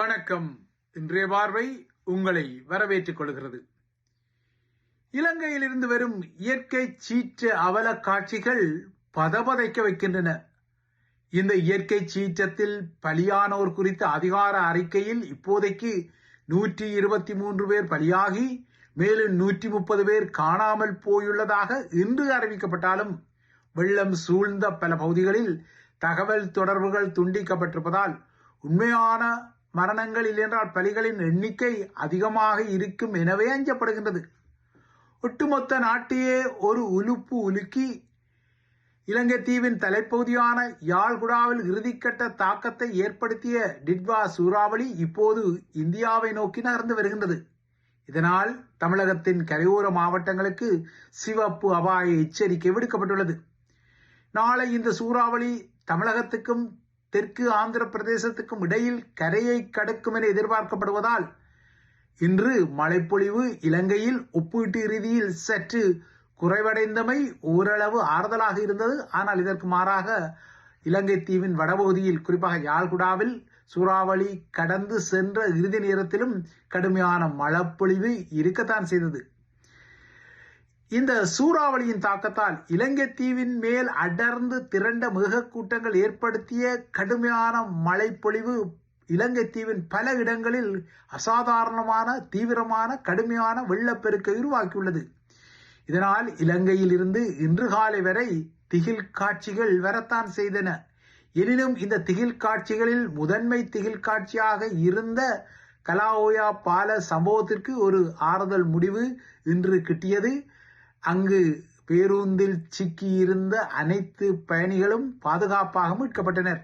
வணக்கம். இன்றைய பார்வை உங்களை வரவேற்றுக் கொள்கிறது. இலங்கையிலிருந்து வரும் இயற்கை சீற்ற அவல காட்சிகள் பதபதைக்க வைக்கின்றன. இந்த இயற்கை சீற்றத்தில் பலியானோர் குறித்த அதிகார அறிக்கையில் இப்போதைக்கு நூற்றி இருபத்தி மூன்று பேர் பலியாகி மேலும் நூற்றி முப்பது பேர் காணாமல் போயுள்ளதாக இன்று அறிவிக்கப்பட்டாலும் வெள்ளம் சூழ்ந்த பல பகுதிகளில் தகவல் தொடர்புகள் துண்டிக்கப்பட்டிருப்பதால் உண்மையான மரணங்கள் இல்லையென்றால் பலிகளின் எண்ணிக்கை அதிகமாக இருக்கும் எனவே அஞ்சப்படுகின்றது. ஒட்டுமொத்த நாட்டையே ஒரு உலுப்பு உலுக்கி இலங்கை தீவின் தலைப்பகுதியான யாழ்குடாவில் இறுதிக்கட்ட தாக்கத்தை ஏற்படுத்திய டிட்வா சூறாவளி இப்போது இந்தியாவை நோக்கி நகர்ந்து வருகின்றது. இதனால் தமிழகத்தின் கரையோர மாவட்டங்களுக்கு சிவப்பு அபாய எச்சரிக்கை விடுக்கப்பட்டுள்ளது. நாளை இந்த சூறாவளி தமிழகத்துக்கும் தெற்கு ஆந்திர பிரதேசத்துக்கும் இடையில் கரையை கடக்கும் என எதிர்பார்க்கப்படுவதால் இன்று மழைப்பொழிவு இலங்கையில் ஒப்பீட்டு ரீதியில் சற்று குறைவடைந்தமை ஓரளவு ஆறுதலாக இருந்தது. ஆனால் இதற்கு மாறாக இலங்கை தீவின் வடபகுதியில் குறிப்பாக யாழ்குடாவில் சூறாவளி கடந்து சென்ற இறுதி நேரத்திலும் கடுமையான மழைப்பொழிவு இருக்கத்தான் செய்தது. இந்த சூறாவளியின் தாக்கத்தால் இலங்கை தீவின் மேல் அடர்ந்து திரண்ட மிருகக்கூட்டங்கள் ஏற்படுத்திய கடுமையான மழைப்பொழிவு இலங்கை தீவின் பல இடங்களில் அசாதாரணமான தீவிரமான கடுமையான வெள்ளப்பெருக்கை உருவாக்கியுள்ளது. இதனால் இலங்கையில் இருந்து இன்று காலை வரை திகில் காட்சிகள் வரத்தான் செய்தன. எனினும் இந்த திகில் காட்சிகளில் முதன்மை திகில் காட்சியாக இருந்த கலாஓயா பால சம்பவத்திற்கு ஒரு ஆறுதல் முடிவு இன்று கிட்டியது. அங்கு பேருந்தில் சிக்கியிருந்த அனைத்து பயணிகளும் பாதுகாப்பாக மீட்கப்பட்டனர்.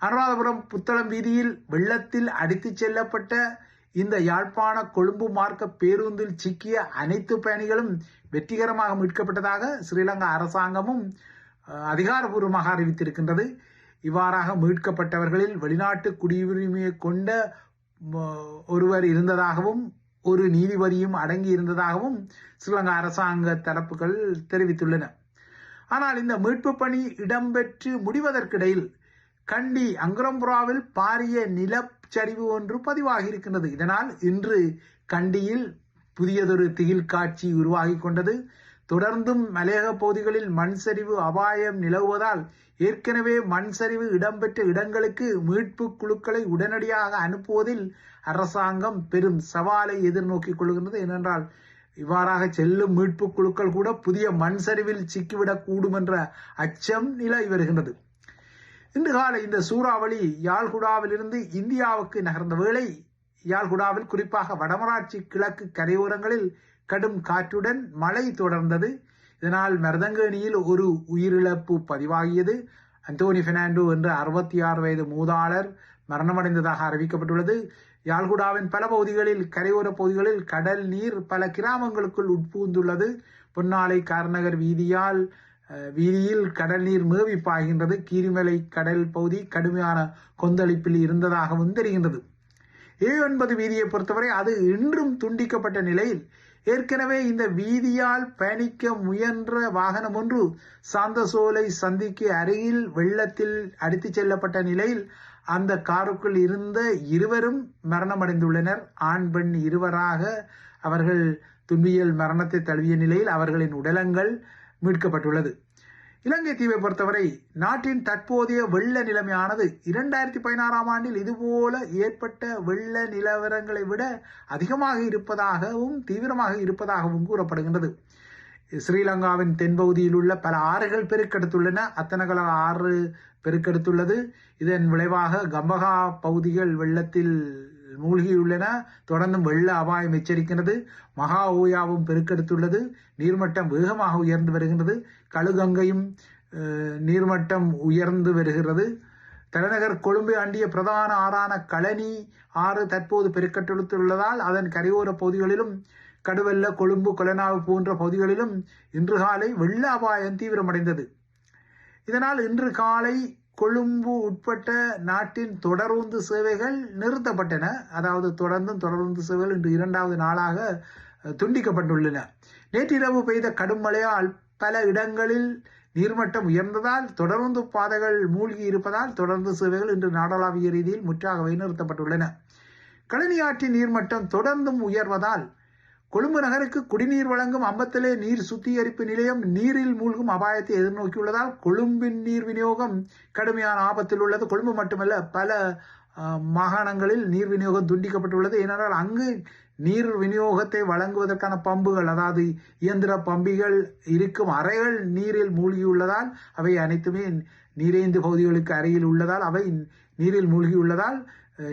அனுராதபுரம் புத்தளம் வீதியில் வெள்ளத்தில் அடித்துச் செல்லப்பட்ட இந்த யாழ்ப்பாண கொழும்பு மார்க்க பேருந்தில் சிக்கிய அனைத்து பயணிகளும் வெற்றிகரமாக மீட்கப்பட்டதாக ஸ்ரீலங்கா அரசாங்கமும் அதிகாரபூர்வமாக அறிவித்திருக்கின்றது. இவ்வாறாக மீட்கப்பட்டவர்களில் வெளிநாட்டு குடியுரிமையை கொண்ட ஒருவர் இருந்ததாகவும் ஒரு நீதிபதியும் அடங்கி இருந்ததாகவும் ஸ்ரீலங்கா அரசாங்க தரப்புகள் தெரிவித்துள்ளன. ஆனால் இந்த மீட்பு பணி இடம்பெற்று முடிவதற்கிடையில் கண்டி அங்குரம்புராவில் பாரிய நிலச்சரிவு ஒன்று பதிவாகி இருக்கின்றது. இதனால் இன்று கண்டியில் புதியதொரு திகில் காட்சி உருவாகி கொண்டது. தொடர்ந்தும் மலையக பகுதிகளில் மண் சரிவு அபாயம் நிலவுவதால் ஏற்கனவே மண் சரிவு இடம்பெற்ற இடங்களுக்கு மீட்பு குழுக்களை உடனடியாக அனுப்புவதில் அரசாங்கம் பெரும் சவாலை எதிர்நோக்கிக் கொள்கின்றது. ஏனென்றால் இவ்வாறாக செல்லும் மீட்பு குழுக்கள் கூட புதிய மண் சரிவில் சிக்கிவிடக் கூடும் என்ற அச்சம் நிலவி வருகின்றது. இன்று காலை இந்த சூறாவளி யாழ்குடாவிலிருந்து இந்தியாவுக்கு நகர்ந்த வேளை யாழ்குடாவில் குறிப்பாக வடமராட்சி கிழக்கு கரையோரங்களில் கடும் காற்றுடன் மழை தொடர்ந்தது. இதனால் மருதங்கேணியில் ஒரு உயிரிழப்பு பதிவாகியது. அந்தோனி பெர்னாண்டோ என்ற அறுபத்தி ஆறு வயது மூதாளர் மரணமடைந்ததாக அறிவிக்கப்பட்டுள்ளது. யாழ்குடாவின் பல பகுதிகளில் கரையோர பகுதிகளில் கடல் நீர் பல கிராமங்களுக்குள் உட்புகுந்துள்ளது. பொன்னாலை கார்நகர் வீதியால் வீதியில் கடல் நீர் மேவி பாய்கின்றது. கீரிமலை கடல் பகுதி கடுமையான கொந்தளிப்பில் இருந்ததாகவும் தெரிகின்றது. ஏ ஒன்பது வீதியை பொறுத்தவரை அது இன்றும் துண்டிக்கப்பட்ட நிலையில் ஏற்கனவே இந்த வீதியால் பயணிக்க முயன்ற வாகனம் ஒன்று சாந்தசோலை சந்திக்கு அருகில் வெள்ளத்தில் அடித்துச் செல்லப்பட்ட நிலையில் அந்த காருக்குள் இருந்த இருவரும் மரணமடைந்துள்ளனர். ஆண் பெண் இருவராக அவர்கள் துன்பியல் மரணத்தை தழுவிய நிலையில் அவர்களின் உடலங்கள் மீட்கப்பட்டுள்ளது. இலங்கை தீவை பொறுத்தவரை நாட்டின் தற்போதைய வெள்ள நிலைமையானது இரண்டாயிரத்தி பதினாறாம் ஆண்டில் இதுபோல ஏற்பட்ட வெள்ள நிலவரங்களை விட அதிகமாக இருப்பதாகவும் தீவிரமாக இருப்பதாகவும் கூறப்படுகின்றது. ஸ்ரீலங்காவின் தென்பகுதியில் உள்ள பல ஆறுகள் பெருக்கெடுத்துள்ளன. அத்தனகல ஆறு பெருக்கெடுத்துள்ளது. இதன் விளைவாக கம்பகா பகுதிகள் வெள்ளத்தில் மூழ்கியுள்ளன. தொடர்ந்தும் வெள்ள அபாயம் எச்சரிக்கின்றது. மகா ஓயாவும் பெருக்கெடுத்துள்ளது. நீர்மட்டம் வேகமாக உயர்ந்து வருகின்றது. கழுகங்கையும் நீர்மட்டம் உயர்ந்து வருகிறது. தலைநகர் கொழும்பு அண்டிய பிரதான ஆறான களனி ஆறு தற்போது பெருக்கெடுத்துள்ளதால் அதன் கரையோர பகுதிகளிலும் கடுவெல்ல கொழும்பு கொலனாவு போன்ற பகுதிகளிலும் இன்று காலை வெள்ள அபாயம் தீவிரமடைந்தது. இதனால் இன்று காலை கொழும்பு உட்பட்ட நாட்டின் தொடருந்து சேவைகள் நிறுத்தப்பட்டன. அதாவது தொடர்ந்தும் தொடருந்து சேவைகள் இன்று இரண்டாவது நாளாக துண்டிக்கப்பட்டுள்ளன. நேற்றிரவு பெய்த கடும் மழையால் பல இடங்களில் நீர்மட்டம் உயர்ந்ததால் தொடர்ந்து பாதைகள் மூழ்கி இருப்பதால் தொடர்ந்து சேவைகள் இன்று நாடளாவிய ரீதியில் முற்றாகவே நிறுத்தப்பட்டுள்ளன. கழனி ஆற்றின் நீர்மட்டம் தொடர்ந்தும் உயர்வதால் கொழும்பு நகருக்கு குடிநீர் வழங்கும் அம்பத்தலே நீர் சுத்திகரிப்பு நிலையம் நீரில் மூழ்கும் அபாயத்தை எதிர்நோக்கியுள்ளதால் கொழும்பின் நீர் விநியோகம் கடுமையான ஆபத்தில் உள்ளது. கொழும்பு மட்டுமல்ல பல மாகாணங்களில் நீர் விநியோகம் துண்டிக்கப்பட்டுள்ளது. ஏனென்றால் அங்கு நீர் விநியோகத்தை வழங்குவதற்கான பம்புகள் அதாவது இயந்திர பம்பிகள் இருக்கும் அறைகள் நீரில் மூழ்கியுள்ளதால் அவை அனைத்துமே நீரேந்து பகுதிகளுக்கு அருகில் உள்ளதால் அவை நீரில் மூழ்கியுள்ளதால்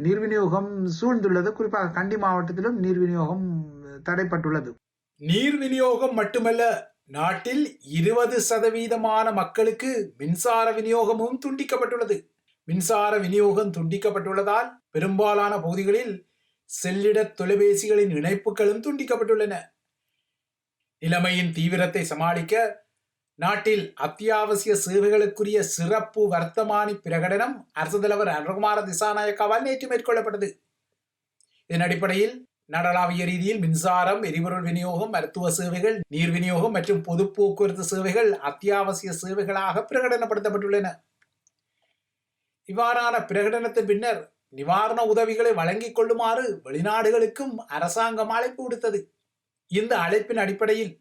நீர் விநியோகம் சூழ்ந்துள்ளது. குறிப்பாக கண்டி மாவட்டத்திலும் நீர் விநியோகம் தடைப்பட்டுள்ளது. நீர் விநியோகம் மட்டுமல்ல நாட்டில் இருபது சதவீதமான மக்களுக்கு மின்சார விநியோகமும் துண்டிக்கப்பட்டுள்ளது. மின்சார விநியோகம் துண்டிக்கப்பட்டுள்ளதால் பெரும்பாலான பகுதிகளில் செல்லிட தொலைபேசிகளின் இணைப்புகளும் துண்டிக்கப்பட்டுள்ளன. நிலைமையின் தீவிரத்தை சமாளிக்க நாட்டில் அத்தியாவசிய சேவைகளுக்குரிய சிறப்பு வர்த்தமானி பிரகடனம் அரசு தலைவர் அனுகுமார திசாநாயக்காவால் நேற்று மேற்கொள்ளப்பட்டது. இதன் அடிப்படையில் நாடளாவிய ரீதியில் மின்சாரம் எரிபொருள் விநியோகம் மருத்துவ சேவைகள் நீர் விநியோகம் மற்றும் பொது போக்குவரத்து சேவைகள் அத்தியாவசிய சேவைகளாக பிரகடனப்படுத்தப்பட்டுள்ளன. இவ்வாறான பிரகடனத்தின் பின்னர் நிவாரண உதவிகளை வழங்கிக் கொள்ளுமாறு வெளிநாடுகளுக்கும் அரசாங்கம் அழைப்பு விடுத்தது. இந்த அழைப்பின் அடிப்படையில்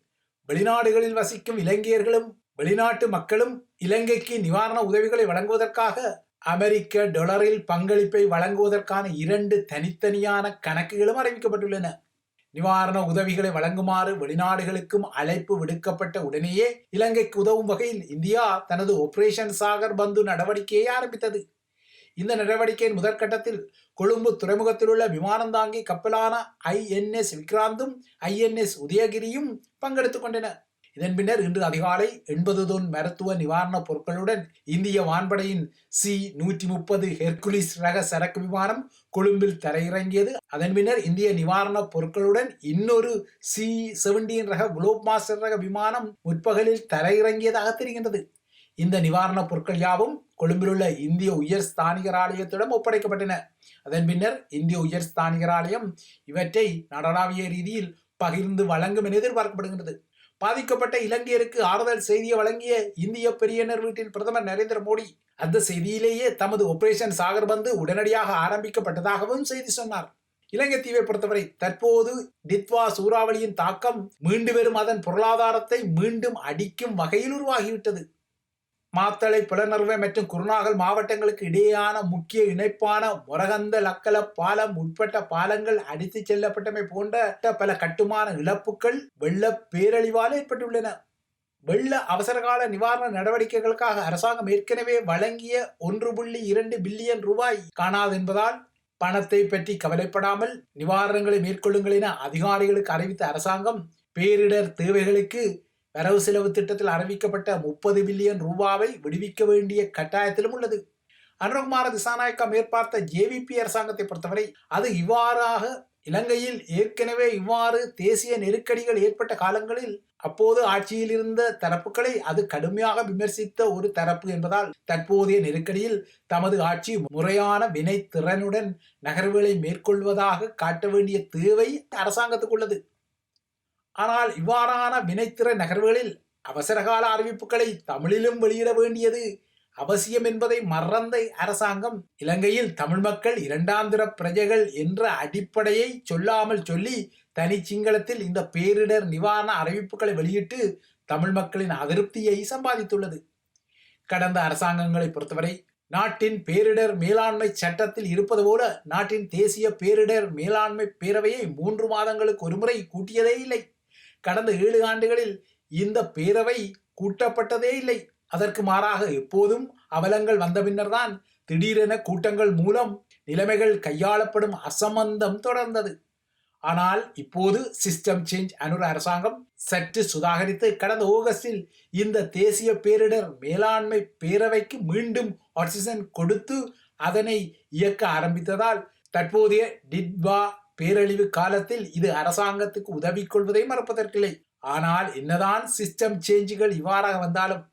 வெளிநாடுகளில் வசிக்கும் இலங்கையர்களும் வெளிநாட்டு மக்களும் இலங்கைக்கு நிவாரண உதவிகளை வழங்குவதற்காக அமெரிக்க டொலரில் பங்களிப்பை வழங்குவதற்கான இரண்டு தனித்தனியான கணக்குகளும் அறிவிக்கப்பட்டுள்ளன. நிவாரண உதவிகளை வழங்குமாறு வெளிநாடுகளுக்கும் அழைப்பு விடுக்கப்பட்ட உடனேயே இலங்கைக்கு உதவும் வகையில் இந்தியா தனது ஆபரேஷன் சாகர் பந்து நடவடிக்கையை ஆரம்பித்தது. இந்த நடவடிக்கையின் முதற்கட்டத்தில் கொழும்பு துறைமுகத்தில் உள்ள விமானந்தாங்கி கப்பலான ஐஎன்எஸ் விக்ராந்தும் ஐஎன்எஸ் உதயகிரியும் பங்கெடுத்துக் கொண்டனர். இதன் பின்னர் இன்று அதிகாலை எண்பது தொன் மருத்துவ நிவாரணப் பொருட்களுடன் இந்திய வான்படையின் சி நூற்றி முப்பது ஹெர்குலிஸ் ரக சரக்கு விமானம் கொழும்பில் தரையிறங்கியது. அதன் பின்னர் இந்திய நிவாரணப் பொருட்களுடன் இன்னொரு சி செவன்டீன் ரக குளோப் மாஸ்டர் ரக விமானம் முற்பகலில் தரையிறங்கியதாக தெரிகின்றது. இந்த நிவாரணப் பொருட்கள் யாவும் கொழும்பிலுள்ள இந்திய உயர் ஸ்தானிகர் ஆலயத்திடம் ஒப்படைக்கப்பட்டன. அதன் பின்னர் இந்திய உயர் ஸ்தானிகர் ஆலயம் இவற்றை நடனாவிய ரீதியில் பகிர்ந்து வழங்கும் என எதிர்பார்க்கப்படுகின்றது. பாதிக்கப்பட்ட இலங்கையருக்கு ஆறுதல் செய்தியை வழங்கிய இந்திய பெரியனர் வீட்டில் பிரதமர் நரேந்திர மோடி அந்த செய்தியிலேயே தமது ஆபரேஷன் சாகர் பந்து உடனடியாக ஆரம்பிக்கப்பட்டதாகவும் செய்தி சொன்னார். இலங்கை தீவை பொறுத்தவரை தற்போது டித்வா சூறாவளியின் தாக்கம் மீண்டு வரும் அதன் பொருளாதாரத்தை மீண்டும் அடிக்கும் வகையில் உருவாகிவிட்டது. மாத்தளை புலனர்வை மற்றும் குருநாகல் மாவட்டங்களுக்கு இடையேயான முக்கிய இணைப்பான முரகந்த லக்கல பாலம் உட்பட்ட பாலங்கள் அடித்துச் செல்லப்பட்டமை போன்ற பல கட்டுமான இழப்புகள் வெள்ள பேரழிவால் ஏற்பட்டுள்ளன. வெள்ள அவசரகால நிவாரண நடவடிக்கைகளுக்காக அரசாங்கம் ஏற்கனவே வழங்கிய ஒன்று புள்ளி இரண்டு பில்லியன் ரூபாய் காணாது என்பதால் பணத்தை பற்றி கவலைப்படாமல் நிவாரணங்களை மேற்கொள்ளுங்கள் என அதிகாரிகளுக்கு அறிவித்த அரசாங்கம் பேரிடர் தேவைகளுக்கு வரவு செலவு திட்டத்தில் அறிவிக்கப்பட்ட முப்பது பில்லியன் ரூபாவை விடுவிக்க வேண்டிய கட்டாயத்திலும் உள்ளது. அனுரகுமார திசாநாயக்கா மேற்பார்த்த ஜேவிபி அரசாங்கத்தை பொறுத்தவரை அது இவ்வாறாக இலங்கையில் ஏற்கனவே இவ்வாறு தேசிய நெருக்கடிகள் ஏற்பட்ட காலங்களில் அப்போது ஆட்சியில் இருந்த தரப்புகளை அது கடுமையாக விமர்சித்த ஒரு தரப்பு என்பதால் தற்போதைய நெருக்கடியில் தமது ஆட்சி முறையான வினை திறனுடன் நகர்வுகளை மேற்கொள்வதாக காட்ட வேண்டிய தேவை அரசாங்கத்துக்கு உள்ளது. ஆனால் இவ்வாறான வினைத்திற நகர்வுகளில் அவசரகால அறிவிப்புகளை தமிழிலும் வெளியிட வேண்டியது அவசியம் என்பதை மறந்த அரசாங்கம் இலங்கையில் தமிழ் மக்கள் இரண்டாந்திர பிரஜைகள் என்ற அடிப்படையை சொல்லாமல் சொல்லி தனி சிங்களத்தில் இந்த பேரிடர் நிவாரண அறிவிப்புகளை வெளியிட்டு தமிழ் மக்களின் அதிருப்தியை சம்பாதித்துள்ளது. கடந்த அரசாங்கங்களை பொறுத்தவரை நாட்டின் பேரிடர் மேலாண்மை சட்டத்தில் இருப்பது போல நாட்டின் தேசிய பேரிடர் மேலாண்மை பேரவையை மூன்று மாதங்களுக்கு ஒருமுறை கூட்டியதே இல்லை. கடந்த ஏழு ஆண்டுகளில் இந்த பேரவை கூட்டப்பட்டதே இல்லை. அதற்கு மாறாக எப்போதும் அவலங்கள் வந்த பின்னர்தான் திடீரென கூட்டங்கள் மூலம் நிலைமைகள் கையாளப்படும் அசம்பந்தம் தொடர்ந்தது. ஆனால் இப்போது சிஸ்டம் சேஞ்ச் அனுர அரசாங்கம் சற்று சுதாகரித்து கடந்த ஆகஸ்டில் இந்த தேசிய பேரிடர் மேலாண்மை பேரவைக்கு மீண்டும் ஆக்சிஜன் கொடுத்து அதனை இயக்க ஆரம்பித்ததால் தற்போதைய டிட்வா பேரழிவு காலத்தில் இது அரசாங்கத்துக்கு உதவி கொள்வதை மறப்பதற்கில்லை. ஆனால் என்னதான் சிஸ்டம் சேஞ்சுகள் இவ்வாறாக வந்தாலும்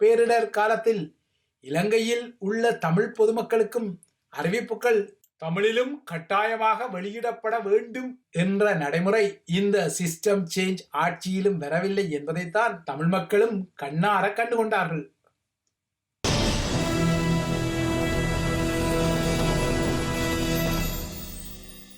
பேரிடர் காலத்தில் இலங்கையில் உள்ள தமிழ் பொதுமக்களுக்கும் அறிவிப்புகள் தமிழிலும் கட்டாயமாக வெளியிடப்பட வேண்டும் என்ற நடைமுறை இந்த சிஸ்டம் சேஞ்ச் ஆட்சியிலும் வரவில்லை என்பதைத்தான் தமிழ் மக்களும் கண்ணார கண்டுகொண்டார்கள்.